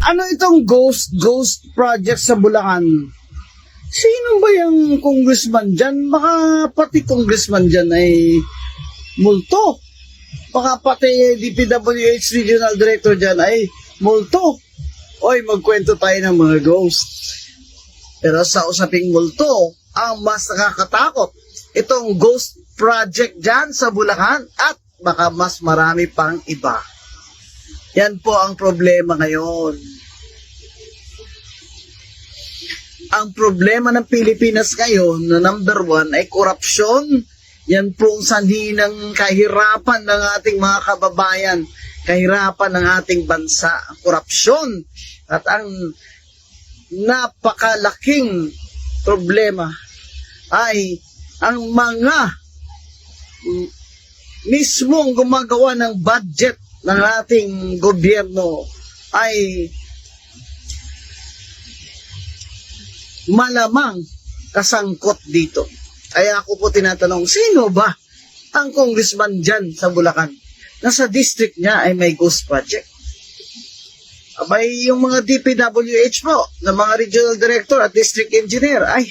Ano itong ghost ghost project sa Bulacan? Sino ba yung congressman dyan? Baka pati congressman dyan ay multo. Baka pati DPWH Regional Director dyan ay multo. Oy, magkwento tayo ng mga ghost. Pero sa usaping multo, ang mas nakakatakot, itong ghost project dyan sa Bulacan at baka mas marami pang iba. Yan po ang problema ngayon. Ang problema ng Pilipinas ngayon na number one ay korupsyon. Yan po ang sanhi ng kahirapan ng ating mga kababayan, kahirapan ng ating bansa, korupsyon. At ang napakalaking problema ay ang mga mismong gumagawa ng budget ng ating gobyerno ay malamang kasangkot dito. Kaya ako po tinatanong, sino ba ang congressman dyan sa Bulacan? Nasa district niya ay may ghost project. Abay, yung mga DPWH po, ng mga regional director at district engineer, ay,